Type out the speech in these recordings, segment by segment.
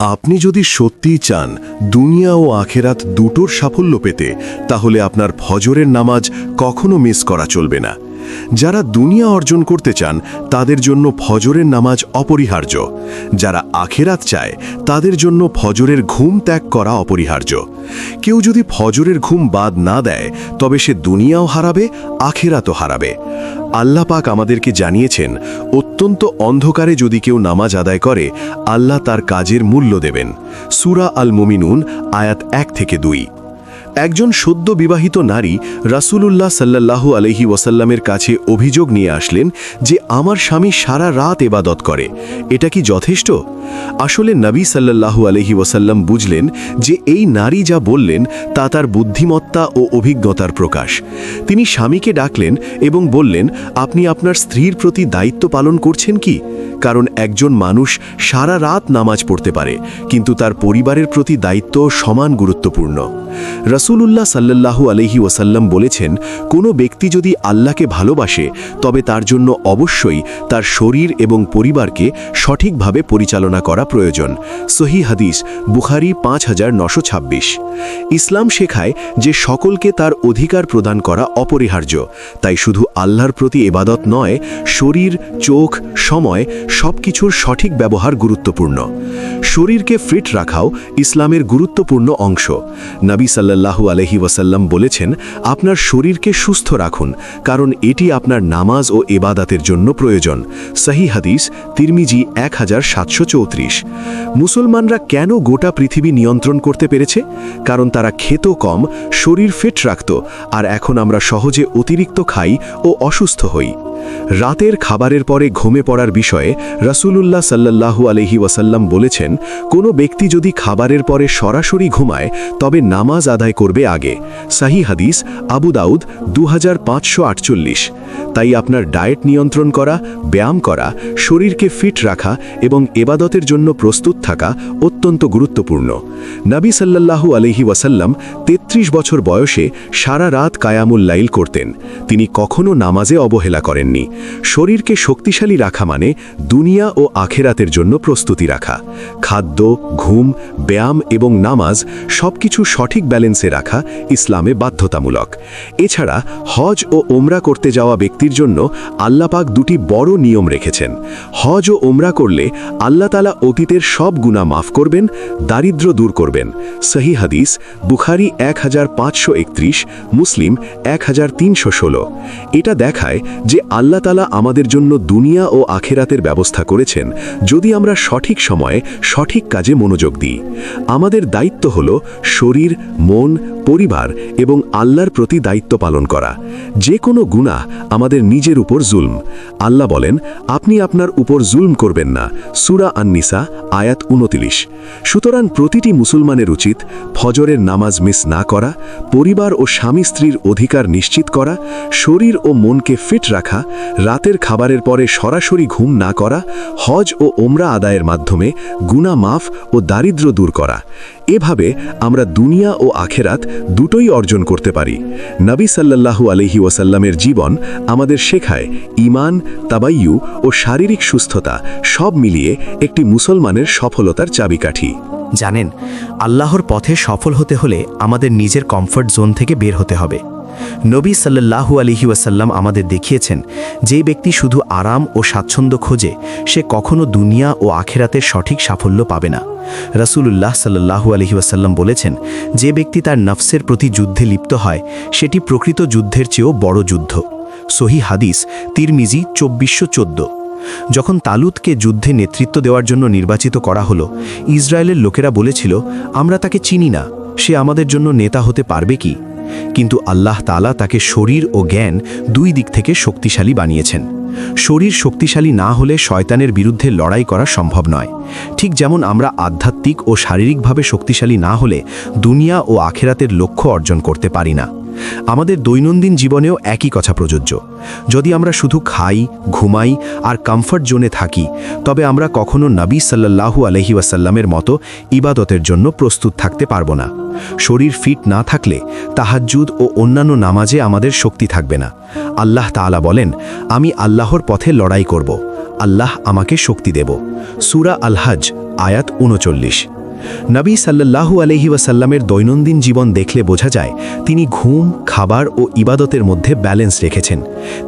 আপনি যদি সত্যিই চান দুনিয়া ও আখেরাত দুটোর সাফল্য পেতে, তাহলে আপনার ফজরের নামাজ কখনো মিস করা চলবে না। যারা দুনিয়া অর্জন করতে চান, তাদের জন্য ফজরের নামাজ অপরিহার্য। যারা আখেরাত চায়, তাদের জন্য ফজরের ঘুম ত্যাগ করা অপরিহার্য। কেউ যদি ফজরের ঘুম বাদ না দেয়, তবে সে দুনিয়াও হারাবে, আখেরাতও হারাবে। আল্লাহ পাক আমাদেরকে জানিয়েছেন, অত্যন্ত অন্ধকারে যদি কেউ নামাজ আদায় করে, আল্লাহ তার কাজের মূল্য দেবেন। সুরা আল মুমিনুন, আয়াত এক থেকে দুই। একজন সদ্য বিবাহিত নারী রাসূলুল্লাহ সাল্লাল্লাহু আলহি ওয়াসাল্লামের কাছে অভিযোগ নিয়ে আসলেন যে আমার স্বামী সারা রাত এবাদত করে। এটা কি যথেষ্ট? আসলে নবী সাল্লাল্লাহু আলহি ওয়াসাল্লাম বুঝলেন যে এই নারী যা বললেন তা তার বুদ্ধিমত্তা ও অভিজ্ঞতার প্রকাশ। তিনি স্বামীকে ডাকলেন এবং বললেন, আপনি আপনার স্ত্রীর প্রতি দায়িত্ব পালন করছেন কি? কারণ একজন মানুষ সারা রাত নামাজ পড়তে পারে, কিন্তু তার পরিবারের প্রতি দায়িত্ব সমান গুরুত্বপূর্ণ। রসুলুল্লাহ সাল্লাল্লাহু আলহি ওয়াসাল্লাম বলেছেন, কোনো ব্যক্তি যদি আল্লাহকে ভালোবাসে, তবে তার জন্য অবশ্যই তার শরীর এবং পরিবারকে সঠিকভাবে পরিচালনা করা প্রয়োজন। সহি হাদিস, বুখারি পাঁচ হাজার নশো ছাব্বিশ। ইসলাম শেখায় যে সকলকে তার অধিকার প্রদান করা অপরিহার্য, তাই শুধু আল্লাহর প্রতি এবাদত নয়, শরীর, চোখ, সময় সব কিছুর সঠিক ব্যবহার গুরুত্বপূর্ণ। শরীরকে ফিট রাখাও ইসলামের গুরুত্বপূর্ণ অংশ। নবী সাল্লাল্লাহু আলহি ওয়াসাল্লাম বলেছেন, আপনার শরীরকে সুস্থ রাখুন, কারণ এটি আপনার নামাজ ও এবাদাতের জন্য প্রয়োজন। সহি হাদিস, তিরমিজি এক হাজার সাতশো চৌত্রিশ। মুসলমানরা কেন গোটা পৃথিবী নিয়ন্ত্রণ করতে পেরেছে? কারণ তারা খেত কম, শরীর ফিট রাখত, আর এখন আমরা সহজে অতিরিক্ত খাই ও অসুস্থ হই। রাতের খাবারের পরে ঘুমে পড়ার বিষয়ে রাসূলুল্লাহ সাল্লাল্লাহু আলহি ওয়াসাল্লাম বলেছেন, কোনো ব্যক্তি যদি খাবারের পরে সরাসরি ঘুমায়, তবে নামাজ আদায় করবে আগে। সাহি হাদিস, আবু দাউদ দু হাজার পাঁচশো আটচল্লিশ। তাই আপনার ডায়েট নিয়ন্ত্রণ করা, ব্যায়াম করা, শরীরকে ফিট রাখা এবং এবাদতের জন্য প্রস্তুত থাকা অত্যন্ত গুরুত্বপূর্ণ। নবী সাল্লাল্লাহু আলহি ওয়াসাল্লাম ৩৩ বছর বয়সে সারা রাত কায়ামুল লাইল করতেন। তিনি কখনো নামাজে অবহেলা করেননি শরীরকে শক্তিশালী রাখা মানে দুনিয়া ও আখেরাতের জন্য প্রস্তুতি রাখা। খাদ্য, ঘুম, ব্যায়াম এবং নামাজ সবকিছু সঠিক ব্যালেন্সে রাখা ইসলামে বাধ্যতামূলক। এছাড়া হজ ও ওমরা করতে যাওয়া ব্যক্তির জন্য আল্লাপাক দুটি বড় নিয়ম রেখেছেন। হজ ও ওমরা করলে আল্লাহ তালা অতীতের সব গুণা মাফ করবেন দারিদ্র দূর করবেন। সহি হাদিস, বুখারি এক হাজার পাঁচশো একত্রিশ, মুসলিম এক হাজার তিনশো ষোলো। এটা দেখায় যে আল্লাহ তালা আমাদের জন্য দুনিয়া ও আখেরাতের ব্যবস্থা করেছেন যদি আমরা সঠিক সময়ে সঠিক কাজে মনোযোগ দিই। আমাদের দায়িত্ব হল শরীর, মন, পরিবার এবং আল্লাহর প্রতি দায়িত্ব পালন করা। যে কোনো গুণা আমাদের নিজের উপর জুলম। আল্লাহ বলেন, আপনি আপনার উপর জুলম করবেন না। সুরা আননিসা, আয়াত উনতিরিশ। সুতরাং প্রতিটি মুসলমানের উচিত ফজরের নামাজ মিস না করা, পরিবার ও স্বামী স্ত্রীর অধিকার নিশ্চিত করা, শরীর ও মনকে ফিট রাখা রাতের খাবারের পরে সরাসরি ঘুম না করা, হজ ও ওমরা আদায়ের মাধ্যমে গুণা মাফ ও দারিদ্র দূর করা। এভাবে আমরা দুনিয়া ও আখেরাত দুটোই অর্জন করতে পারি। নবী সাল্লাল্লাহু আলহি ওয়াসাল্লামের জীবন আমাদের শেখায় ইমান তাবাইয়ু ও শারীরিক সুস্থতা সব মিলিয়ে একটি মুসলমানের সফলতার চাবিকাঠি। জানেন, আল্লাহর পথে সফল হতে হলে আমাদের নিজের কমফর্ট জোন থেকে বের হতে হবে। নবী সাল্লাল্লাহু আলিহি ওয়াসাল্লাম আমাদের দেখিয়েছেন, যে ব্যক্তি শুধু আরাম ও স্বাচ্ছন্দ্য খোঁজে, সে কখনো দুনিয়া ও আখেরাতের সঠিক সাফল্য পাবে না। রাসূলুল্লাহ সাল্লাল্লাহু আলহি ওয়াসাল্লাম বলেছেন, যে ব্যক্তি তার নফসের প্রতি যুদ্ধে লিপ্ত হয়, সেটি প্রকৃত যুদ্ধের চেয়েও বড় যুদ্ধ। সহি হাদিস, তিরমিজি চব্বিশশো চোদ্দ। যখন তালুতকে যুদ্ধে নেতৃত্ব দেওয়ার জন্য নির্বাচিত করা হলো, ইসরায়েলের লোকেরা বলেছিল, আমরা তাকে চিনি না, সে আমাদের জন্য নেতা হতে পারবে কি? কিন্তু আল্লাহ তালা তাকে শরীর ও জ্ঞান দুই দিক থেকে শক্তিশালী বানিয়েছেন। শরীর শক্তিশালী না হলে শয়তানের বিরুদ্ধে লড়াই করা সম্ভব নয়। ঠিক যেমন আমরা আধ্যাত্মিক ও শারীরিকভাবে শক্তিশালী না হলে দুনিয়া ও আখেরাতের লক্ষ্য অর্জন করতে পারি না। আমাদের দৈনন্দিন জীবনেও একই কথা প্রযোজ্য। যদি আমরা শুধু খাই, ঘুমাই আর কমফর্ট জোনে থাকি, তবে আমরা কখনো নবী সাল্লাল্লাহু আলহি ওয়াসাল্লামের মতো ইবাদতের জন্য প্রস্তুত থাকতে পারব না। শরীর ফিট না থাকলে তাহাজ্জুদ ও অন্যান্য নামাজে আমাদের শক্তি থাকবে না। আল্লাহ তাআলা বলেন, আমি আল্লাহর পথে লড়াই করব। আল্লাহ আমাকে শক্তি দেব। সুরা আলহাজ আয়াত উনচল্লিশ। নবী সাল্লাল্লাহু আলহি ওয়াসাল্লামের দৈনন্দিন জীবন দেখলে বোঝা যায়, তিনি ঘুম, খাবার ও ইবাদতের মধ্যে ব্যালেন্স রেখেছেন।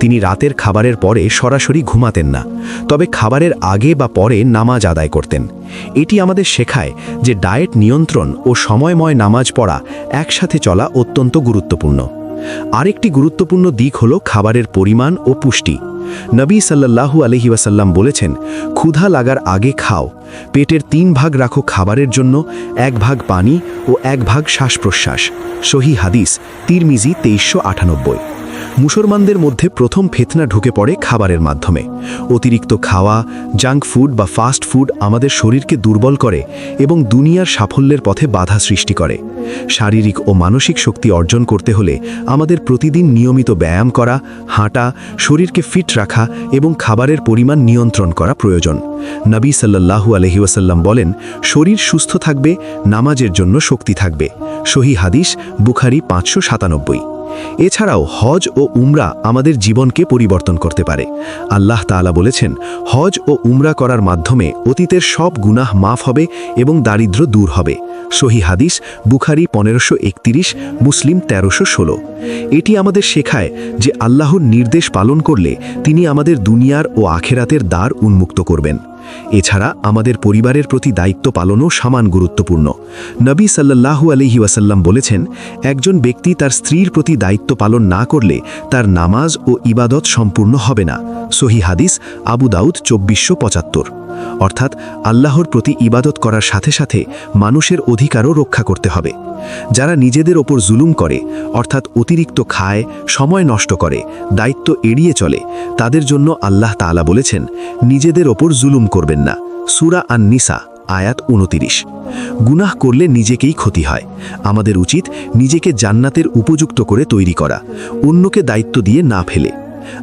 তিনি রাতের খাবারের পরে সরাসরি ঘুমাতেন না, তবে খাবারের আগে বা পরে নামাজ আদায় করতেন। এটি আমাদের শেখায় যে ডায়েট নিয়ন্ত্রণ ও সময়ময় নামাজ পড়া একসাথে চলা অত্যন্ত গুরুত্বপূর্ণ। আরেকটি গুরুত্বপূর্ণ দিক হল খাবারের পরিমাণ ও পুষ্টি। নবী সাল্লাহু আলহি বলেছেন, ক্ষুধা লাগার আগে খাও, পেটের তিন ভাগ রাখো খাবারের জন্য, এক ভাগ পানি ও এক ভাগ শ্বাস প্রশ্বাস সহি হাদিস, তিরমিজি তেইশশো আটানব্বই। মুসলমানদের মধ্যে প্রথম ফেতনা ঢুকে পড়ে খাবারের মাধ্যমে। অতিরিক্ত খাওয়া, জাঙ্ক ফুড বা ফাস্ট ফুড আমাদের শরীরকে দুর্বল করে এবং দুনিয়ার সাফল্যের পথে বাধা সৃষ্টি করে। শারীরিক ও মানসিক শক্তি অর্জন করতে হলে আমাদের প্রতিদিন নিয়মিত ব্যায়াম করা, হাঁটা, শরীরকে ফিট রাখা এবং খাবারের পরিমাণ নিয়ন্ত্রণ করা প্রয়োজন। নবী সাল্লাল্লাহু আলহি ওয়াসাল্লাম বলেন, শরীর সুস্থ থাকবে, নামাজের জন্য শক্তি থাকবে। সহি হাদিস, বুখারি পাঁচশো সাতানব্বই। এছাড়াও হজ ও উমরা আমাদের জীবনকে পরিবর্তন করতে পারে। আল্লাহ তাআলা বলেছেন, হজ ও উমরা করার মাধ্যমে অতীতের সব গুনাহ মাফ হবে এবং দারিদ্র দূর হবে। সহি হাদিস, বুখারি পনেরোশো একতিরিশ, মুসলিম তেরোশো ষোলো। এটি আমাদের শেখায় যে আল্লাহর নির্দেশ পালন করলে তিনি আমাদের দুনিয়ার ও আখেরাতের দ্বার উন্মুক্ত করবেন। এছাড়া আমাদের পরিবারের প্রতি দায়িত্ব পালনও সমান গুরুত্বপূর্ণ। নবী সাল্লাহু আলহি ওয়াসাল্লাম বলেছেন, একজন ব্যক্তি তার স্ত্রীর প্রতি দায়িত্ব পালন না করলে তার নামাজ ও ইবাদত সম্পূর্ণ হবে না। সহি হাদিস আবু দাউদ চব্বিশশো পঁচাত্তর। অর্থাৎ আল্লাহর প্রতি ইবাদত করার সাথে সাথে মানুষের অধিকারও রক্ষা করতে হবে। যারা নিজেদের ওপর জুলুম করে, অর্থাৎ অতিরিক্ত খায়, সময় নষ্ট করে, দায়িত্ব এড়িয়ে চলে, তাদের জন্য আল্লাহ তাআলা বলেছেন, নিজেদের ওপর জুলুম করবেন না। সুরা আন নিসা আয়াত উনতিরিশ। গুনাহ করলে নিজেকেই ক্ষতি হয়। আমাদের উচিত নিজেকে জান্নাতের উপযুক্ত করে তৈরি করা। অন্যকে দায়িত্ব দিয়ে না ফেলে।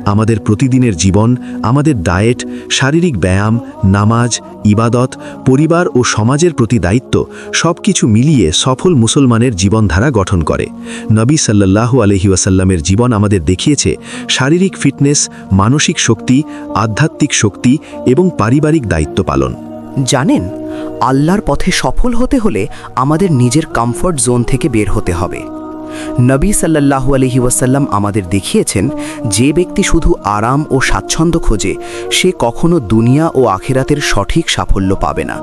আমাদের প্রতিদিনের জীবন, আমাদের ডায়েট, শারীরিক ব্যায়াম, নামাজ, ইবাদত, পরিবার ও সমাজের প্রতি দায়িত্ব সব কিছু মিলিয়ে সফল মুসলমানের জীবনধারা গঠন করে। নবী সাল্লাল্লাহু আলহি ওয়াসাল্লামের জীবন আমাদের দেখিয়েছে শারীরিক ফিটনেস, মানসিক শক্তি, আধ্যাত্মিক শক্তি এবং পারিবারিক দায়িত্ব পালন। জানেন, আল্লাহর পথে সফল হতে হলে আমাদের নিজের কমফর্ট জোন থেকে বের হতে হবে। নবী সাল্লাল্লাহু আলহি ওয়াসাল্লাম আমাদের দেখিয়েছেন, যে ব্যক্তি শুধু আরাম ও স্বাচ্ছন্দ্য খোঁজে, সে কখনো দুনিয়া ও আখেরাতের সঠিক সাফল্য পাবে না।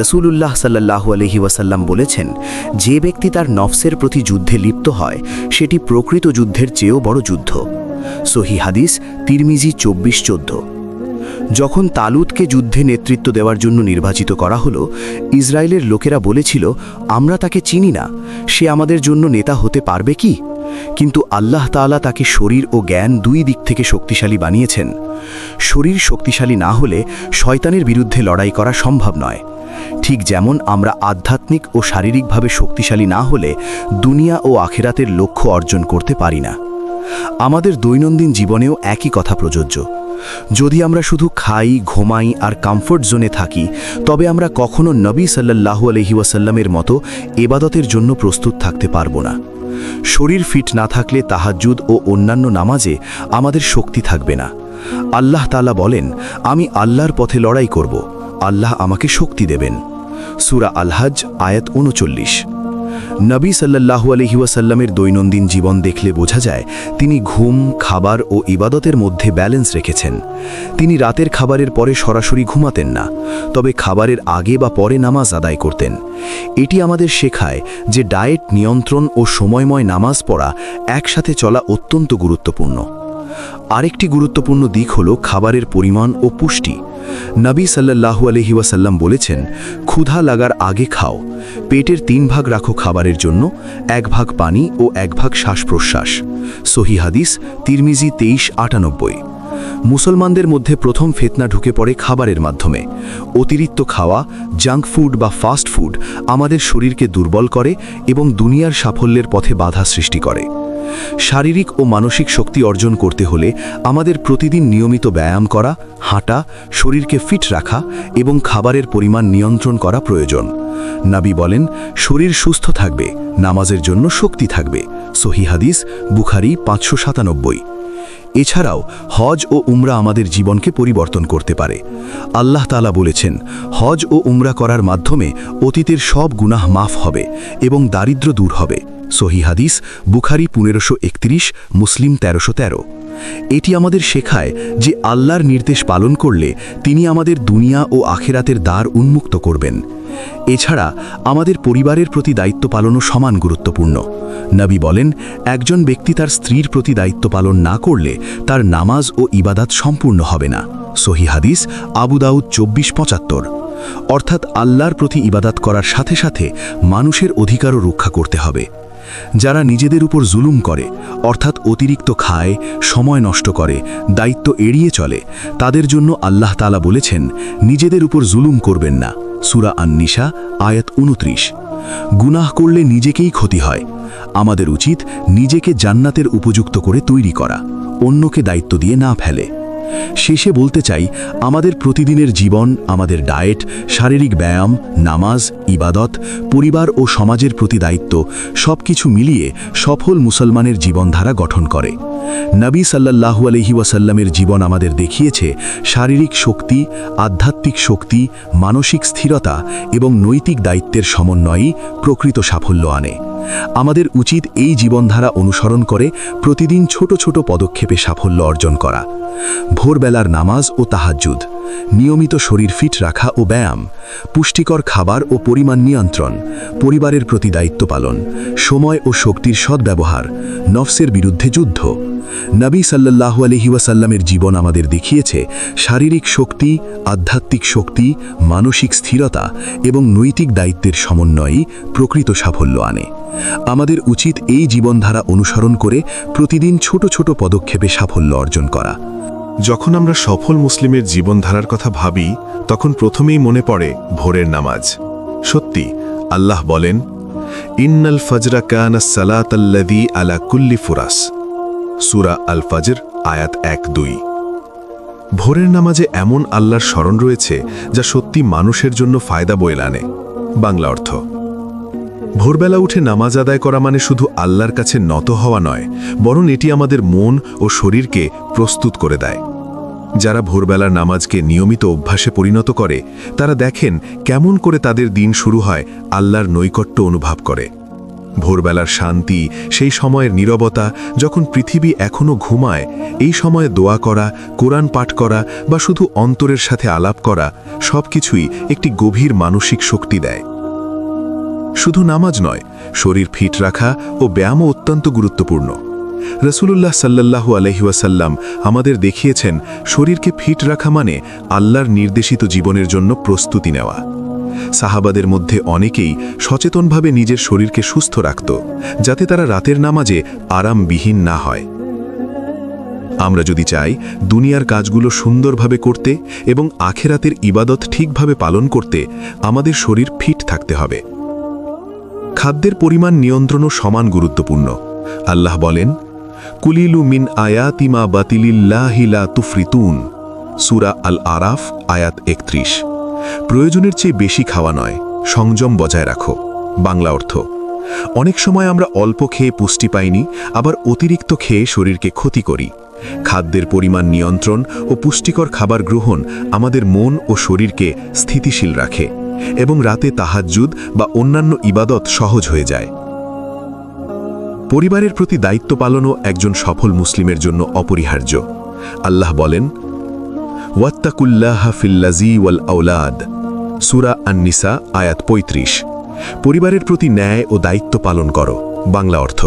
রসুলুল্লাহ সাল্লাহু আলহি ওয়াসাল্লাম বলেছেন, যে ব্যক্তি তার নফসের প্রতি যুদ্ধে লিপ্ত হয়, সেটি প্রকৃত যুদ্ধের চেয়েও বড় যুদ্ধ। সহি হাদিস তিরমিজি চব্বিশ চোদ্দ। যখন তালুতকে যুদ্ধে নেতৃত্ব দেওয়ার জন্য নির্বাচিত করা হলো, ইসরায়েলের লোকেরা বলেছিল, আমরা তাকে চিনি না। সে আমাদের জন্য নেতা হতে পারবে কি? কিন্তু আল্লাহ তাআলা তাকে শরীর ও জ্ঞান দুই দিক থেকে শক্তিশালী বানিয়েছেন। শরীর শক্তিশালী না হলে শয়তানের বিরুদ্ধে লড়াই করা সম্ভব নয়। ঠিক যেমন আমরা আধ্যাত্মিক ও শারীরিকভাবে শক্তিশালী না হলে দুনিয়া ও আখেরাতের লক্ষ্য অর্জন করতে পারি না। আমাদের দৈনন্দিন জীবনেও একই কথা প্রযোজ্য। যদি আমরা শুধু খাই, ঘুমাই আর কমফোর্ট জোনে থাকি, তবে আমরা কখনো নবী সাল্লাল্লাহু আলহি ওয়াসাল্লামের মতো এবাদতের জন্য প্রস্তুত থাকতে পারব না। শরীর ফিট না থাকলে তাহাজ্জুদ ও অন্যান্য নামাজে আমাদের শক্তি থাকবে না। আল্লাহ তালা বলেন, আমি আল্লাহর পথে লড়াই করব। আল্লাহ আমাকে শক্তি দেবেন। সুরা আলহাজ আয়াত উনচল্লিশ। নবী সাল্লাল্লাহু আলহি ওয়াসাল্লামের দৈনন্দিন জীবন দেখলে বোঝা যায় তিনি ঘুম, খাবার ও ইবাদতের মধ্যে ব্যালেন্স রেখেছেন। তিনি রাতের খাবারের পরে সরাসরি ঘুমাতেন না, তবে খাবারের আগে বা পরে নামাজ আদায় করতেন। এটি আমাদের শেখায় যে ডায়েট নিয়ন্ত্রণ ও সময়ময় নামাজ পড়া একসাথে চলা অত্যন্ত গুরুত্বপূর্ণ। আরেকটি গুরুত্বপূর্ণ দিক হল খাবারের পরিমাণ ও পুষ্টি। নবী সাল্লাল্লাহু আলহি ওয়াসাল্লাম বলেছেন, ক্ষুধা লাগার আগে খাও, পেটের তিন ভাগ রাখো খাবারের জন্য, এক ভাগ পানি ও এক ভাগ শ্বাস প্রশ্বাস সহি হাদিস, তিরমিজি তেইশ আটানব্বই। মুসলমানদের মধ্যে প্রথম ফেতনা ঢুকে পড়ে খাবারের মাধ্যমে। অতিরিক্ত খাওয়া, জাঙ্ক ফুড বা ফাস্ট ফুড আমাদের শরীরকে দুর্বল করে এবং দুনিয়ার সাফল্যের পথে বাধা সৃষ্টি করে। শারীরিক ও মানসিক শক্তি অর্জন করতে হলে আমাদের প্রতিদিন নিয়মিত ব্যায়াম করা, হাঁটা, শরীরকে ফিট রাখা এবং খাবারের পরিমাণ নিয়ন্ত্রণ করা প্রয়োজন। নাবি বলেন, শরীর সুস্থ থাকবে, নামাজের জন্য শক্তি থাকবে। সহি হাদিস, বুখারি পাঁচশো সাতানব্বই। এছাড়াও, হজ ও উমরা আমাদের জীবনকে পরিবর্তন করতে পারে। আল্লাহ তালা বলেছেন, হজ ও উমরা করার মাধ্যমে অতীতের সব গুনাহ মাফ হবে এবং দারিদ্র দূর হবে। সহি হাদিস, বুখারি পনেরোশো একত্রিশ, মুসলিম তেরোশো তেরো। এটি আমাদের শেখায় যে আল্লাহর নির্দেশ পালন করলে তিনি আমাদের দুনিয়া ও আখেরাতের দ্বার উন্মুক্ত করবেন। এছাড়া আমাদের পরিবারের প্রতি দায়িত্ব পালনও সমান গুরুত্বপূর্ণ। নবী বলেন, একজন ব্যক্তি তার স্ত্রীর প্রতি দায়িত্ব পালন না করলে তার নামাজ ও ইবাদাত সম্পূর্ণ হবে না। সহি হাদিস, আবু দাউদ চব্বিশ পঁচাত্তর। অর্থাৎ আল্লাহর প্রতি ইবাদাত করার সাথে সাথে মানুষের অধিকারও রক্ষা করতে হবে। যারা নিজেদের উপর জুলুম করে, অর্থাৎ অতিরিক্ত খায়, সময় নষ্ট করে, দায়িত্ব এড়িয়ে চলে, তাদের জন্য আল্লাহ তালা বলেছেন, নিজেদের উপর জুলুম করবেন না। সুরা আন্নিশা আয়াত উনত্রিশ গুনাহ করলে নিজেকেই ক্ষতি হয়। আমাদের উচিত নিজেকে জান্নাতের উপযুক্ত করে তৈরি করা। অন্যকে দায়িত্ব দিয়ে না ফেলে। শেষে বলতে চাই, আমাদের প্রতিদিনের জীবন, আমাদের ডায়েট, শারীরিক ব্যায়াম, নামাজ, ইবাদত, পরিবার ও সমাজের প্রতি দায়িত্ব সব কিছু মিলিয়ে সফল মুসলমানের জীবনধারা গঠন করে। নবী সাল্লাল্লাহু আলহি ওয়াসাল্লামের জীবন আমাদের দেখিয়েছে শারীরিক শক্তি, আধ্যাত্মিক শক্তি, মানসিক স্থিরতা এবং নৈতিক দায়িত্বের সমন্বয়ই প্রকৃত সাফল্য আনে। আমাদের উচিত এই জীবনধারা অনুসরণ করে প্রতিদিন ছোট ছোট পদক্ষেপে সাফল্য অর্জন করা। ভোরবেলার নামাজ ও তাহাজ্জুদ। নিয়মিত শরীর ফিট রাখা ও ব্যায়াম, পুষ্টিকর খাবার ও পরিমাণ নিয়ন্ত্রণ, পরিবারের প্রতি দায়িত্ব পালন, সময় ও শক্তির সদ্ব্যবহার, নফসের বিরুদ্ধে যুদ্ধ। নবী আলহি ওয়াসাল্লামের জীবন আমাদের দেখিয়েছে শারীরিক শক্তি, আধ্যাত্মিক শক্তি, মানসিক স্থিরতা এবং নৈতিক দায়িত্বের সমন্বয়ই প্রকৃত সাফল্য আনে। আমাদের উচিত এই জীবনধারা অনুসরণ করে প্রতিদিন ছোট ছোট পদক্ষেপে সাফল্য অর্জন করা। যখন আমরা সফল মুসলিমের জীবনধারার কথা ভাবি, তখন প্রথমেই মনে পড়ে ভোরের নামাজ। সত্যি, আল্লাহ বলেন, ইন্নাল ফজরা কানা সালাতাল্লাদি আলা কুল্লি ফুরাস। সুরা আল ফজর আয়াত এক দুই। ভোরের নামাজে এমন আল্লাহর স্মরণ রয়েছে, যা সত্যি মানুষের জন্য ফায়দা বয়ে আনে। বাংলা অর্থ ভোরবেলা উঠে নামাজ আদায় করা মানে শুধু আল্লাহর কাছে নত হওয়া নয়, বরং এটি আমাদের মন ও শরীরকে প্রস্তুত করে দেয়। যারা ভোরবেলার নামাজকে নিয়মিত অভ্যাসে পরিণত করে, তারা দেখেন কেমন করে তাদের দিন শুরু হয় আল্লাহর নৈকট্য অনুভব করে। ভোরবেলার শান্তি, সেই সময়ের নীরবতা, যখন পৃথিবী এখনও ঘুমায়, এই সময়ে দোয়া করা, কোরআন পাঠ করা বা শুধু অন্তরের সাথে আলাপ করা, সবকিছুই একটি গভীর মানসিক শক্তি দেয়। শুধু নামাজ নয়, শরীর ফিট রাখা ও ব্যায়ামও অত্যন্ত গুরুত্বপূর্ণ। রসুলুল্লাহ সাল্লাল্লাহু আলহিউসাল্লাম আমাদের দেখিয়েছেন, শরীরকে ফিট রাখা মানে আল্লাহর নির্দেশিত জীবনের জন্য প্রস্তুতি নেওয়া। সাহাবাদের মধ্যে অনেকেই সচেতনভাবে নিজের শরীরকে সুস্থ রাখত, যাতে তারা রাতের নামাজে আরামবিহীন না হয়। আমরা যদি চাই, দুনিয়ার কাজগুলো সুন্দরভাবে করতে এবং আখেরাতের ইবাদত ঠিকভাবে পালন করতে আমাদের শরীর ফিট থাকতে হবে। খাদ্যের পরিমাণ নিয়ন্ত্রণও সমান গুরুত্বপূর্ণ। আল্লাহ বলেন, কুলিলু মিন আয়াতিমা বাতিলিল্লাহিলা তুফরিতুন। সুরা আল আরাফ আয়াত একত্রিশ। প্রয়োজনের চেয়ে বেশি খাওয়া নয়, সংযম বজায় রাখো। বাংলা অর্থ, অনেক সময় আমরা অল্প খেয়ে পুষ্টি পাইনি, আবার অতিরিক্ত খেয়ে শরীরকে ক্ষতি করি। খাদ্যের পরিমাণ নিয়ন্ত্রণ ও পুষ্টিকর খাবার গ্রহণ আমাদের মন ও শরীরকে স্থিতিশীল রাখে। এবং রাতে তাহাজ্জুদ বা অন্যান্য ইবাদত সহজ হয়ে যায়। পরিবারের প্রতি দায়িত্ব পালনও একজন সফল মুসলিমের জন্য অপরিহার্য। আল্লাহ বলেন, ওয়াত্তাকুল্লাহ ওয়াল সুরা আন্নিসা, আয়াত ৩৫ পরিবারের প্রতি ন্যায় ও দায়িত্ব পালন করো। বাংলা অর্থ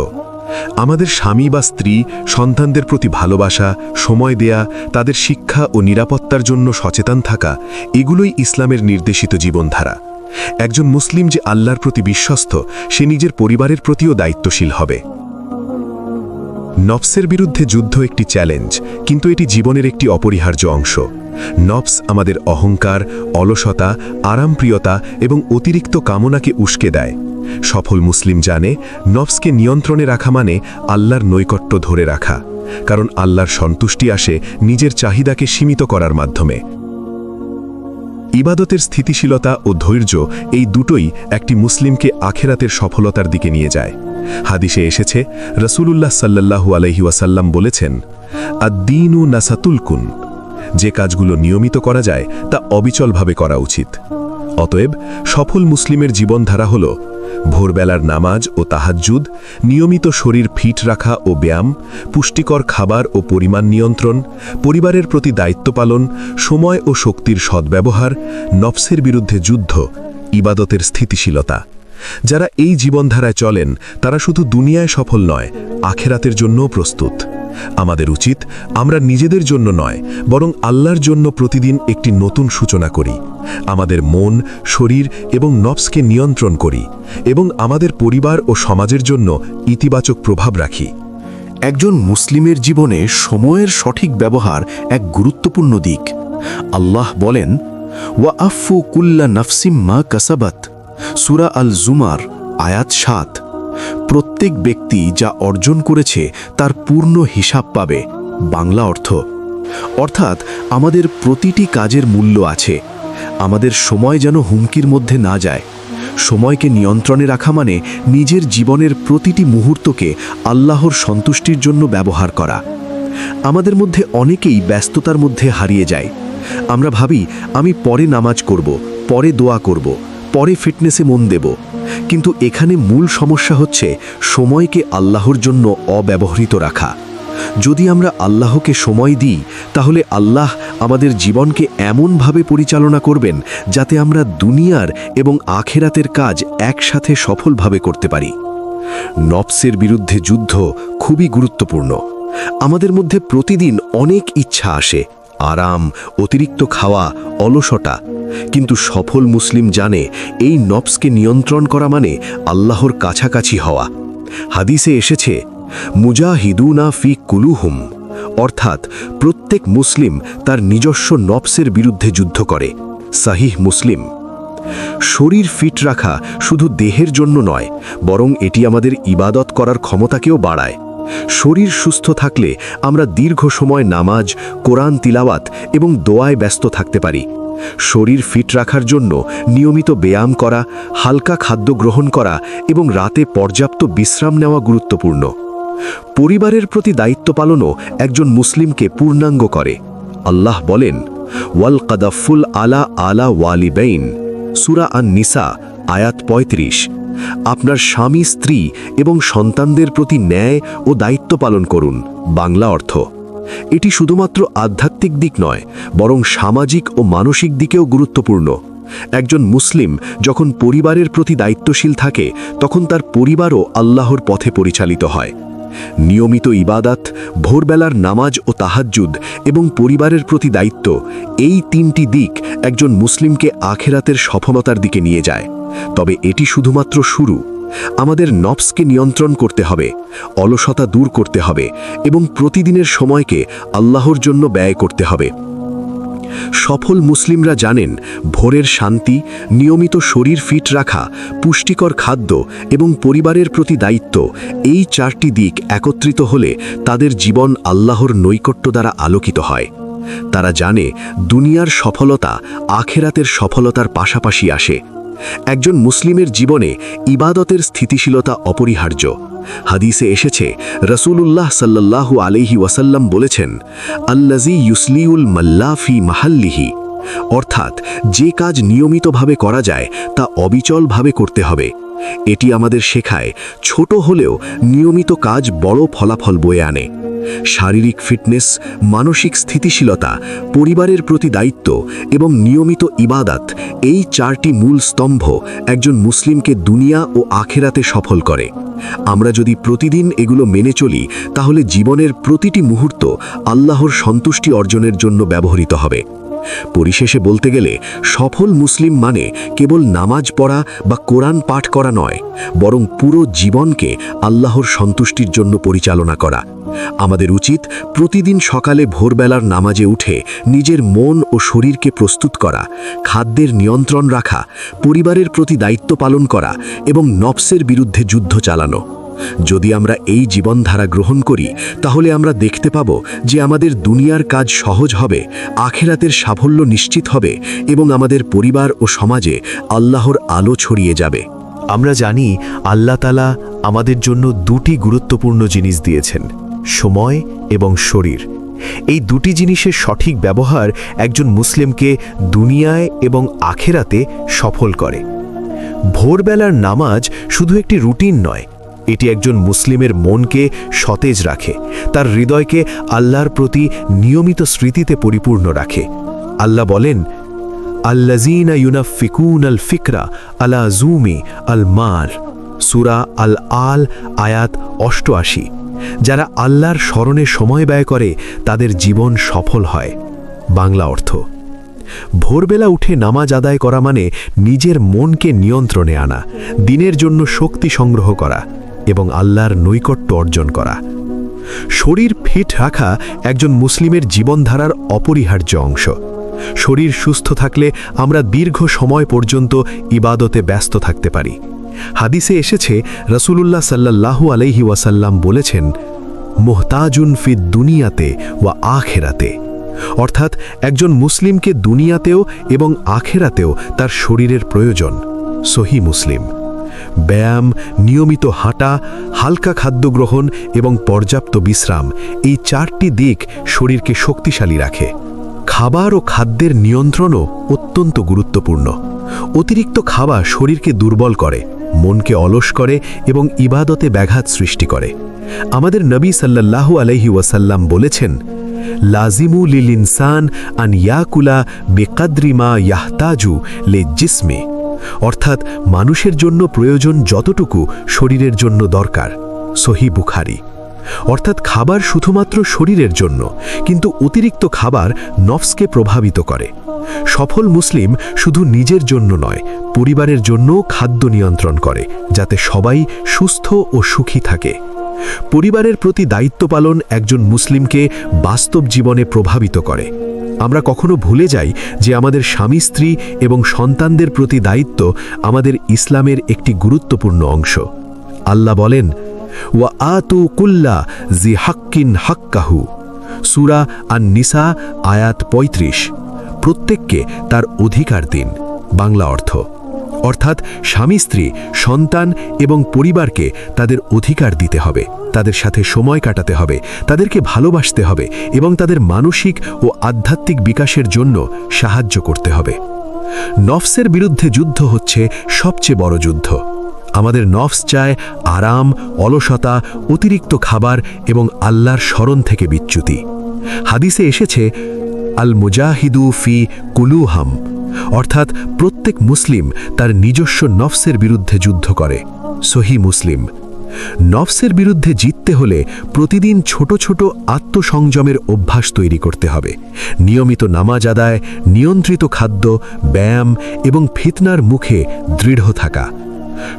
আমাদের স্বামী বা স্ত্রী সন্তানদের প্রতি ভালোবাসা, সময় দেয়া, তাদের শিক্ষা ও নিরাপত্তার জন্য সচেতন থাকা, এগুলোই ইসলামের নির্দেশিত জীবনধারা। একজন মুসলিম যে আল্লাহর প্রতি বিশ্বস্ত, সে নিজের পরিবারের প্রতিও দায়িত্বশীল হবে। নফসের বিরুদ্ধে যুদ্ধ একটি চ্যালেঞ্জ, কিন্তু এটি জীবনের একটি অপরিহার্য অংশ। নফস আমাদের অহংকার, অলসতা, আরামপ্রিয়তা এবং অতিরিক্ত কামনাকে উস্কে দেয়। সফল মুসলিম জানে, নফসকে নিয়ন্ত্রণে রাখা মানে আল্লাহর নৈকট্য ধরে রাখা। কারণ আল্লাহর সন্তুষ্টি আসে নিজের চাহিদাকে সীমিত করার মাধ্যমে। ইবাদতের স্থিতিশীলতা ও ধৈর্য এই দুটোই একটি মুসলিমকে আখেরাতের সফলতার দিকে নিয়ে যায়। হাদিসে এসেছে, রসুলুল্লাহ সাল্লাহু আলহি ওয়াসাল্লাম বলেছেন, আদ্দিনু নাসাতুলকুন যে কাজগুলো নিয়মিত করা যায় তা অবিচলভাবে করা উচিত। অতএব সফল মুসলিমের জীবনধারা হল ভোরবেলার নামাজ ও তাহাজ্জুদ, নিয়মিত শরীর ফিট রাখা ও ব্যায়াম, পুষ্টিকর খাবার ও পরিমাণ নিয়ন্ত্রণ, পরিবারের প্রতি দায়িত্ব পালন, সময় ও শক্তির সদ্ব্যবহার, নফসের বিরুদ্ধে যুদ্ধ, ইবাদতের স্থিতিশীলতা। যারা এই জীবনধারায় চলেন, তারা শুধু দুনিয়ায় সফল নয়, আখেরাতের জন্যও প্রস্তুত। আমাদের উচিত আমরা নিজেদের জন্য নয়, বরং আল্লাহর জন্য প্রতিদিন একটি নতুন সূচনা করি। আমাদের মন, শরীর এবং নফসকে নিয়ন্ত্রণ করি এবং আমাদের পরিবার ও সমাজের জন্য ইতিবাচক প্রভাব রাখি। একজন মুসলিমের জীবনে সময়ের সঠিক ব্যবহার এক গুরুত্বপূর্ণ দিক। আল্লাহ বলেন, ওয়া আফু কুল্লা নফসিম মা কাসাবাত। সুরা আল জুমার আয়াত সাত। প্রত্যেক ব্যক্তি যা অর্জন করেছে তার পূর্ণ হিসাব পাবে, বাংলা অর্থ। অর্থাৎ আমাদের প্রতিটি কাজের মূল্য আছে। আমাদের সময় যেন হুমকির মধ্যে না যায়। সময়কে নিয়ন্ত্রণে রাখা মানে নিজের জীবনের প্রতিটি মুহূর্তকে আল্লাহর সন্তুষ্টির জন্য ব্যবহার করা। আমাদের মধ্যে অনেকেই ব্যস্ততার মধ্যে হারিয়ে যায়। আমরা ভাবি, আমি পরে নামাজ করব, পরে দোয়া করব, পরে ফিটনেসে মন দেব। কিন্তু এখানে মূল সমস্যা হচ্ছে সময়কে আল্লাহর জন্য অব্যবহৃত রাখা। যদি আমরা আল্লাহকে সময় দিই, তাহলে আল্লাহ আমাদের জীবনকে এমনভাবে পরিচালনা করবেন যাতে আমরা দুনিয়ার এবং আখেরাতের কাজ একসাথে সফলভাবে করতে পারি। নফসের বিরুদ্ধে যুদ্ধ খুবই গুরুত্বপূর্ণ। আমাদের মধ্যে প্রতিদিন অনেক ইচ্ছা আসে। আরাম, অতিরিক্ত খাওয়া অলসটা কিন্তু সফল মুসলিম জানে এই নফসকে নিয়ন্ত্রণ করা মানে আল্লাহর কাছাকাছি হওয়া। হাদিসে এসেছে, মুজাহিদুনা ফি কুলুহুম। অর্থাৎ প্রত্যেক মুসলিম তার নিজস্ব নফসের বিরুদ্ধে যুদ্ধ করে। সাহিহ মুসলিম, শরীর ফিট রাখা শুধু দেহের জন্য নয়, বরং এটি আমাদের ইবাদত করার ক্ষমতাকেও বাড়ায়। শরীর সুস্থ থাকলে আমরা দীর্ঘ সময় নামাজ, কোরআন তিলাওয়াত এবং দোয়ায় ব্যস্ত থাকতে পারি। শরীর ফিট রাখার জন্য নিয়মিত ব্যায়াম করা, হালকা খাদ্য গ্রহণ করা এবং রাতে পর্যাপ্ত বিশ্রাম নেওয়া গুরুত্বপূর্ণ। পরিবারের প্রতি দায়িত্ব পালনও একজন মুসলিমকে পূর্ণাঙ্গ করে। আল্লাহ বলেন, ওয়াল কাদাফুল আলা আলা ওয়ালিবেইন। সুরা আন নিসা আয়াত ৩৫ আপনার স্বামী, স্ত্রী এবং সন্তানদের প্রতি ন্যায় ও দায়িত্ব পালন করুন, বাংলা অর্থ। এটি শুধুমাত্র আধ্যাত্মিক দিক নয়, বরং সামাজিক ও মানসিক দিকেও গুরুত্বপূর্ণ। একজন মুসলিম যখন পরিবারের প্রতি দায়িত্বশীল থাকে, তখন তার পরিবারও আল্লাহর পথে পরিচালিত হয়। নিয়মিত ইবাদাত, ভোরবেলার নামাজ ও তাহাজ্জুদ এবং পরিবারের প্রতি দায়িত্ব, এই তিনটি দিক একজন মুসলিমকে আখেরাতের সফলতার দিকে নিয়ে যায়। তবে এটি শুধুমাত্র শুরু। আমাদের নফসকে নিয়ন্ত্রণ করতে হবে, অলসতা দূর করতে হবে এবং প্রতিদিনের সময়কে আল্লাহর জন্য ব্যয় করতে হবে। সফল মুসলিমরা জানেন, ভোরের শান্তি, নিয়মিত শরীর ফিট রাখা, পুষ্টিকর খাদ্য এবং পরিবারের প্রতি দায়িত্ব, এই চারটি দিক একত্রিত হলে তাদের জীবন আল্লাহর নৈকট্য দ্বারা আলোকিত হয়। তারা জানে, দুনিয়ার সফলতা আখেরাতের সফলতার পাশাপাশি আসে। একজন মুসলিমের জীবনে ইবাদতের স্থিতিশীলতা অপরিহার্য। হাদিসে এসেছে, রসুলুল্লাহ সাল্লাল্লাহু আলাইহি ওয়াসাল্লাম বলেছেন আল্লাজি ইউসলিউল মাল্লাফি মাহাল্লিহি। অর্থাৎ, যে কাজ নিয়মিতভাবে করা যায়, তা অবিচলভাবে করতে হবে। এটি আমাদের শেখায়, ছোট হলেও নিয়মিত কাজ বড় ফলাফল বয়ে আনে। শারীরিক ফিটনেস, মানসিক স্থিতিশীলতা, পরিবারের প্রতি দায়িত্ব এবং নিয়মিত ইবাদাত এই চারটি মূল স্তম্ভ একজন মুসলিমকে দুনিয়া ও আখেরাতে সফল করে। আমরা যদি প্রতিদিন এগুলো মেনে চলি, তাহলে জীবনের প্রতিটি মুহূর্ত আল্লাহর সন্তুষ্টি অর্জনের জন্য ব্যবহৃত হবে। পরিশেষে বলতে গেলে, সফল মুসলিম মানে কেবল নামাজ পড়া বা কোরআন পাঠ করা নয়, বরং পুরো জীবনকে আল্লাহর সন্তুষ্টির জন্য পরিচালনা করা। আমাদের উচিত প্রতিদিন সকালে ভোরবেলার নামাজে উঠে নিজের মন ও শরীরকে প্রস্তুত করা, খাদ্যের নিয়ন্ত্রণ রাখা, পরিবারের প্রতি দায়িত্ব পালন করা এবং নফসের বিরুদ্ধে যুদ্ধ চালানো। যদি আমরা এই জীবনধারা গ্রহণ করি, তাহলে আমরা দেখতে পাব যে আমাদের দুনিয়ার কাজ সহজ হবে, আখেরাতের সাফল্য নিশ্চিত হবে এবং আমাদের পরিবার ও সমাজে আল্লাহর আলো ছড়িয়ে যাবে। আমরা জানি আল্লাহ তালা আমাদের জন্য দুটি গুরুত্বপূর্ণ জিনিস দিয়েছেন। সময় এবং শরীর। এই দুটি জিনিসের সঠিক ব্যবহার একজন মুসলিমকে দুনিয়ায় এবং আখেরাতে সফল করে। ভোরবেলার নামাজ শুধু একটি রুটিন নয়, এটি একজন মুসলিমের মনকে সতেজ রাখে, তার হৃদয়কে আল্লাহর প্রতি নিয়মিত স্মৃতিতে পরিপূর্ণ রাখে। আল্লাহ বলেন আল্লাজিনা ইউনাফিকুন আল ফিকরা আলা জুমি আল মার সুরা আল আল আয়াত অষ্টআশি। যারা আল্লাহর স্মরণে সময় ব্যয় করে, তাদের জীবন সফল হয়। বাংলা অর্থ। ভোরবেলা উঠে নামাজ আদায় করা মানে নিজের মনকে নিয়ন্ত্রণে আনা, দিনের জন্য শক্তি সংগ্রহ করা এবং আল্লাহর নৈকট্য অর্জন করা। শরীর ফিট রাখা একজন মুসলিমের জীবনধারার অপরিহার্য অংশ। শরীর সুস্থ থাকলে আমরা দীর্ঘ সময় পর্যন্ত ইবাদতে ব্যস্ত থাকতে পারি। হাদিসে এসেছে, রসুলুল্লাহ সাল্লাল্লাহু আলাইহি ওয়াসাল্লাম বলেছেন, মোহতাজুন ফিদ দুনিয়াতে ওয়া আখেরাতে। অর্থাৎ একজন মুসলিমকে দুনিয়াতেও এবং আখেরাতেও তার শরীরের প্রয়োজন, সহি মুসলিম। ব্যায়াম, নিয়মিত হাঁটা, হালকা খাদ্য গ্রহণ এবং পর্যাপ্ত বিশ্রাম এই চারটি দিক শরীরকে শক্তিশালী রাখে। খাবার ও খাদ্যের নিয়ন্ত্রণও অত্যন্ত গুরুত্বপূর্ণ। অতিরিক্ত খাওয়া শরীরকে দুর্বল করে। মনকে অলস করে এবং ইবাদতে ব্যাঘাত সৃষ্টি করে। আমাদের নবী সাল্লাল্লাহু আলাইহি ওয়াসাল্লাম বলেছেন, লাজিমু লিল ইনসান আন ইয়াকুলা বেকাদ্রিমা ইয়াহতাজু লে জিসমে অর্থাৎ মানুষের জন্য প্রয়োজন যতটুকু শরীরের জন্য দরকার, সহি বুখারি। অর্থাৎ খাবার শুধুমাত্র শরীরের জন্য, কিন্তু অতিরিক্ত খাবার নফসকে প্রভাবিত করে। সফল মুসলিম শুধু নিজের জন্য নয় পরিবারের জন্য খাদ্য নিয়ন্ত্রণ করে, যাতে সবাই সুস্থ ও সুখী থাকে। পরিবারের প্রতি দায়িত্ব পালন একজন মুসলিমকে বাস্তব জীবনে প্রভাবিত করে। আমরা কখনো ভুলে যাই যে আমাদের স্বামী, স্ত্রী এবং সন্তানদের প্রতি দায়িত্ব আমাদের ইসলামের একটি গুরুত্বপূর্ণ অংশ। আল্লাহ বলেন, ওয়া আতু কুল্লা জি হাক্কিন হাক্কাহু। সুরা আন নিসা আয়াত ৩৫ প্রত্যেককে তার অধিকার দিন। বাংলা অর্থ অর্থাৎ স্বামী, স্ত্রী, সন্তান এবং পরিবারকে তাদের অধিকার দিতে হবে, তাদের সাথে সময় কাটাতে হবে, তাদেরকে ভালোবাসতে হবে এবং তাদের মানসিক ও আধ্যাত্মিক বিকাশের জন্য সাহায্য করতে হবে। নফসের বিরুদ্ধে যুদ্ধ হচ্ছে সবচেয়ে বড় যুদ্ধ। আমাদের নফস চায় আরাম, অলসতা, অতিরিক্ত খাবার এবং আল্লাহর স্মরণ থেকে বিচ্যুতি। হাদিসে এসেছে আল মুজাহিদু ফি কুলুহাম অর্থাৎ প্রত্যেক মুসলিম তার নিজস্ব নফসের বিরুদ্ধে যুদ্ধ করে। সহি মুসলিম। নফসের বিরুদ্ধে জিততে হলে প্রতিদিন ছোট ছোট আত্মসংযমের অভ্যাস তৈরি করতে হবে। নিয়মিত নামাজ আদায়, নিয়ন্ত্রিত খাদ্য, ব্যায়াম এবং ফিতনার মুখে দৃঢ় থাকা।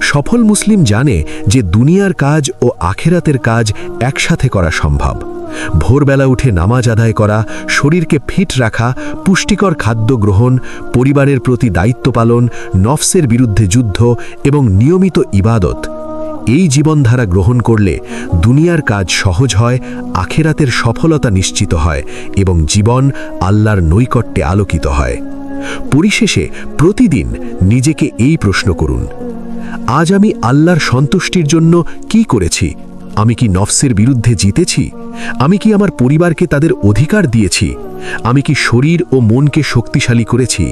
সফল মুসলিম জানে যে দুনিয়ার কাজ ও আখেরাতের কাজ একসাথে করা সম্ভব। ভোরবেলা উঠে নামাজ আদায় করা, শরীরকে ফিট রাখা, পুষ্টিকর খাদ্য গ্রহণ, পরিবারের প্রতি দায়িত্ব পালন, নফসের বিরুদ্ধে যুদ্ধ এবং নিয়মিত ইবাদত। এই জীবনধারা গ্রহণ করলে দুনিয়ার কাজ সহজ হয়, আখেরাতের সফলতা নিশ্চিত হয় এবং জীবন আল্লাহর নৈকট্যে আলোকিত হয়। পরিশেষে প্রতিদিন নিজেকে এই প্রশ্ন করুন, আজ আমি আল্লাহর সন্তুষ্টির জন্য কি করেছি? আমি কি নফসের বিরুদ্ধে জিতেছি? আমি কি আমার পরিবারকে তাদের অধিকার দিয়েছি? আমি কি শরীর ও মনকে শক্তিশালী করেছি?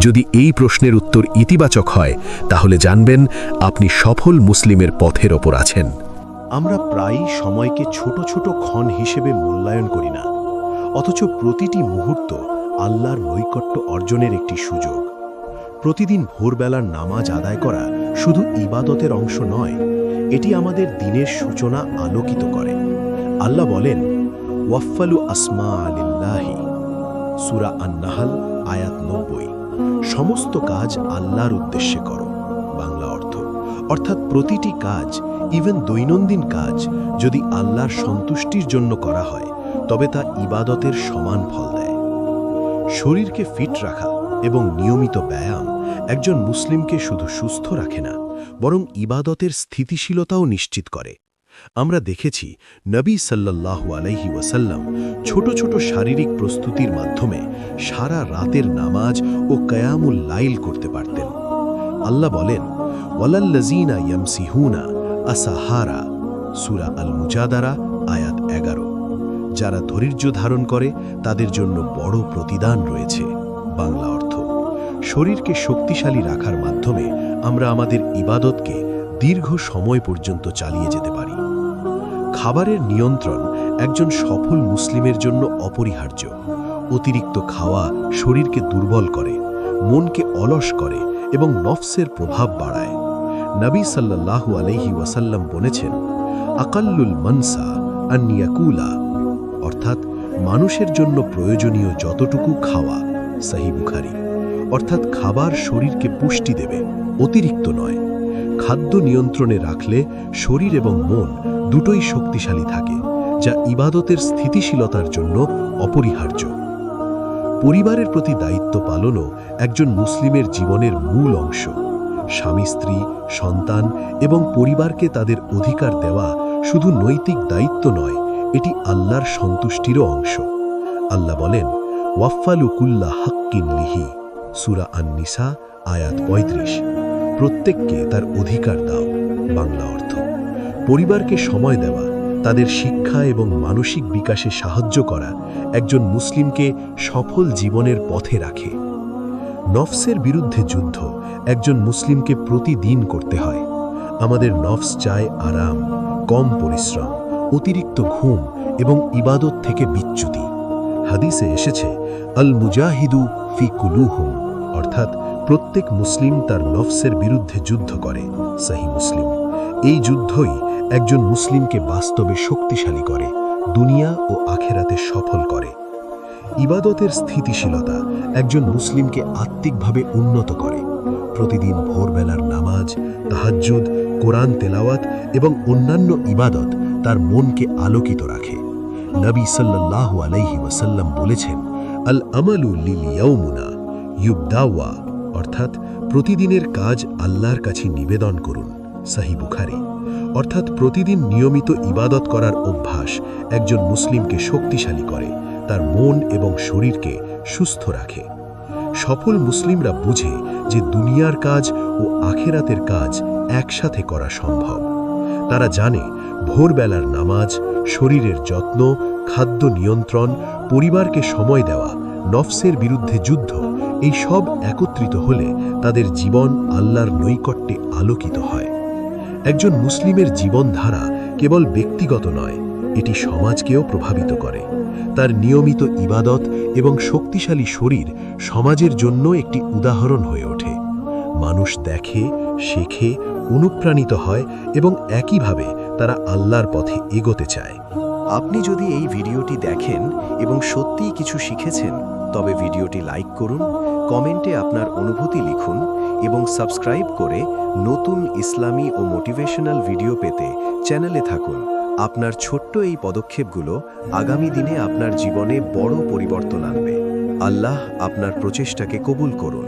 যদি এই প্রশ্নের উত্তর ইতিবাচক হয়, তাহলে জানবেন আপনি সফল মুসলিমের পথের ওপর আছেন। আমরা প্রায়ই সময়কে ছোট ছোট ক্ষণ হিসেবে মূল্যায়ন করি না। অথচ প্রতিটি মুহূর্ত আল্লাহর নৈকট্য অর্জনের একটি সুযোগ। প্রতিদিন ভোরবেলার নামাজ আদায় করা শুধু ইবাদতের অংশ নয় এটি আমাদের দিনের সূচনা আলোকিত করে। আল্লাহ বলেন ওয়াফালু আসমা আলিল্লাহি সুরা আন্নাহাল, আয়াত নব্বই। সমস্ত কাজ আল্লাহর উদ্দেশ্যে করো, বাংলা অর্থ। অর্থাৎ প্রতিটি কাজ ইভেন দৈনন্দিন কাজ, যদি আল্লাহর সন্তুষ্টির জন্য করা হয়, তবে তা ইবাদতের সমান ফল দেয়। শরীরকে ফিট রাখা এবং নিয়মিত ব্যায়াম একজন মুসলিমকে শুধু সুস্থ রাখে না বরং ইবাদতের স্থিতিশীলতাও নিশ্চিত করে। আমরা দেখেছি, নবী সাল্লাল্লাহু আলাইহি ওয়াসাল্লাম ছোট ছোট শারীরিক প্রস্তুতির মাধ্যমে সারা রাতের নামাজ ও কয়ামুল লাইল করতে পারতেন। আল্লাহ বলেন ওয়ালাল্লাজিনা ইয়ামসিহুনা আসাহারা সুরা আল মুজাদারা আয়াত এগারো। যারা ধৈর্য ধারণ করে, তাদের জন্য বড় প্রতিদান রয়েছে। বাংলা অর্থ, শরীরকে শক্তিশালী রাখার মাধ্যমে আমরা আমাদের ইবাদতকে দীর্ঘ সময় পর্যন্ত চালিয়ে যেতে পারি। খাবারের নিয়ন্ত্রণ একজন সফল মুসলিমের জন্য অপরিহার্য। অতিরিক্ত খাওয়া শরীরকে দুর্বল করে, মনকে অলস করে এবং নফসের প্রভাব বাড়ায়। নবী সাল্লাল্লাহু আলাইহি ওয়াসাল্লাম বলেছেন, আকাল্লুল মনসা আন্নিয়াকুলা অর্থাৎ মানুষের জন্য প্রয়োজনীয় যতটুকু খাওয়া সাহি বুখারি, অর্থাৎ খাবার শরীরকে পুষ্টি দেবে। অতিরিক্ত নয়। খাদ্য নিয়ন্ত্রণে রাখলে শরীর এবং মন দুটোই শক্তিশালী থাকে, যা ইবাদতের স্থিতিশীলতার জন্য অপরিহার্য। পরিবারের প্রতি দায়িত্ব পালনও একজন মুসলিমের জীবনের মূল অংশ। স্বামী, স্ত্রী, সন্তান এবং পরিবারকে তাদের অধিকার দেওয়া শুধু নৈতিক দায়িত্ব নয়, এটি আল্লাহর সন্তুষ্টিরও অংশ। আল্লাহ বলেন ওয়াফালুকুল্লা হাক্কিন লিহি। সুরা আন্নিসা, আয়াত পঁয়ত্রিশ। প্রত্যেককে তার অধিকার দাও, বাংলা অর্থ। পরিবারকে সময় দেওয়া, তাদের শিক্ষা এবং মানসিক বিকাশে সাহায্য করা একজন মুসলিমকে সফল জীবনের পথে রাখে। নফসের বিরুদ্ধে যুদ্ধ একজন মুসলিমকে প্রতিদিন করতে হয়। আমাদের নফস চায় আরাম, কম পরিশ্রম, অতিরিক্ত ঘুম এবং ইবাদত থেকে বিচ্যুতি। হাদিসে এসেছে আল মুজাহিদু ফি কুলুহুম। অর্থাৎ প্রত্যেক মুসলিম তার নফসের বিরুদ্ধে যুদ্ধ করে, সাহি মুসলিম। এই যুদ্ধই একজন মুসলিমকে বাস্তবে শক্তিশালী করে, দুনিয়া ও আখেরাতে সফল করে। ইবাদতের স্থিতিশীলতা একজন মুসলিমকে আত্মিকভাবে উন্নত করে। প্রতিদিন ভোরবেলার নামাজ, তাহাজ্জুদ, কোরআন তেলাওয়াত এবং অন্যান্য ইবাদত তার মনকে আলোকিত রাখে। নবী সাল্লাল্লাহু আলাইহি ওয়াসাল্লাম বলেছেন আল আমালু লিল ইয়াউমুনা ইউবদাওয়া, অর্থাৎ প্রতিদিনের কাজ আল্লাহর কাছে নিবেদন করুন, সাহি বুখারি। অর্থাৎ প্রতিদিন নিয়মিত ইবাদত করার অভ্যাস একজন মুসলিমকে শক্তিশালী করে, তার মন এবং শরীরকে সুস্থ রাখে। সফল মুসলিমরা বুঝে যে দুনিয়ার কাজ ও আখেরাতের কাজ একসাথে করা সম্ভব। তারা জানে ভোরবেলার নামাজ, শরীরের যত্ন, খাদ্য নিয়ন্ত্রণ, পরিবারকে সময় দেওয়া, নফসের বিরুদ্ধে যুদ্ধ এই সব একত্রিত হলে তাদের জীবন আল্লাহর নৈকট্যে আলোকিত হয়। একজন মুসলিমের জীবনধারা কেবল ব্যক্তিগত নয়, এটি সমাজকেও প্রভাবিত করে। তার নিয়মিত ইবাদত এবং শক্তিশালী শরীর সমাজের জন্য একটি উদাহরণ হয়ে ওঠে। মানুষ দেখে, শেখে, অনুপ্রাণিত হয় এবং একইভাবে তারা আল্লাহর পথে এগোতে চায়। আপনি যদি এই ভিডিওটি দেখেন এবং সত্যিই কিছু শিখেছেন, তবে ভিডিওটি লাইক করুন কমেন্টে আপনার অনুভূতি লিখুন এবং সাবস্ক্রাইব করে নতুন ইসলামী ও মোটিভেশনাল ভিডিও পেতে চ্যানেলে থাকুন। আপনার ছোট্ট এই পদক্ষেপগুলো আগামী দিনে আপনার জীবনে বড় পরিবর্তন আনবে। আল্লাহ আপনার প্রচেষ্টাকে কবুল করুন।